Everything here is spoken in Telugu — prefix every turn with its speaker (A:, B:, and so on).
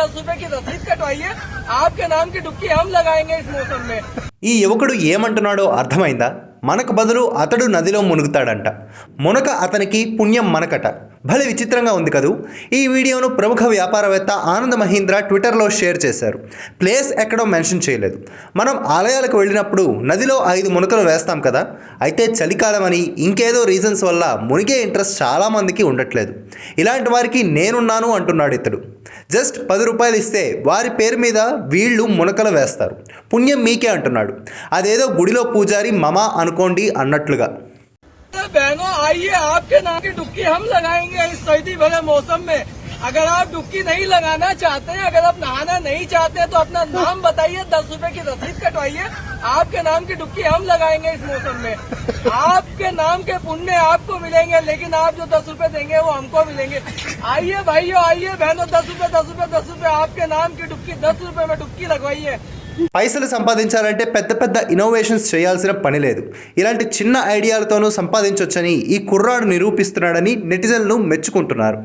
A: दस रुपए की रसीद कटवाइए आपके नाम की डुबकी हम लगाएंगे इस मौसम में
B: ఈ యువకుడు ఏమంటున్నాడో అర్థమైందా మనకు బదులు అతడు నదిలో మునుగుతాడంట మునక అతనికి పుణ్యం మనకట భలే విచిత్రంగా ఉంది కదూ. ఈ వీడియోను ప్రముఖ వ్యాపారవేత్త ఆనంద్ మహీంద్ర ట్విట్టర్లో షేర్ చేశారు. ప్లేస్ ఎక్కడో మెన్షన్ చేయలేదు. మనం ఆలయాలకు వెళ్ళినప్పుడు నదిలో ఐదు మునకలు వేస్తాం కదా. అయితే చలికాలం అని ఇంకేదో రీజన్స్ వల్ల మునిగే ఇంట్రెస్ట్ చాలామందికి ఉండట్లేదు. ఇలాంటి వారికి నేనున్నాను అంటున్నాడు ఇతడు. జస్ట్ పది రూపాయలు ఇస్తే వారి పేరు మీద వీళ్ళు మునకలు వేస్తారు. పుణ్యం మీకే అంటున్నాడు. అదేదో గుడిలో పూజారి మమ అనుకోండి అన్నట్లుగా.
A: अरे बहनों, आइए, आपके नाम की डुबकी हम लगाएँगे इस सर्दी भरे मौसम में। अगर आप डुबकी नहीं लगाना चाहते हैं, अगर आप नहाना नहीं चाहते हैं तो अपना नाम बताइए, दस रुपए की रसीद कटवाइए। आपके नाम की डुबकी हम लगाएँगे इस मौसम में। आपके नाम के पुण्य आपको मिलेंगे, लेकिन आप जो दस रुपए देंगे, वो हमको मिलेंगे। आइए, भाइयों, आइए, बहनों, दस रुपए दस रुपए दस रुपए, आपके नाम की डुबकी, दस रुपए में डुबकी लगवाइए।
B: పైసలు సంపాదించాలంటే పెద్ద పెద్ద ఇన్నోవేషన్స్ చేయాల్సిన పని లేదు. ఇలాంటి చిన్న ఐడియాలతోనూ సంపాదించవచ్చని ఈ కుర్రాడు నిరూపిస్తున్నాడని నెటిజన్లు మెచ్చుకుంటున్నారు.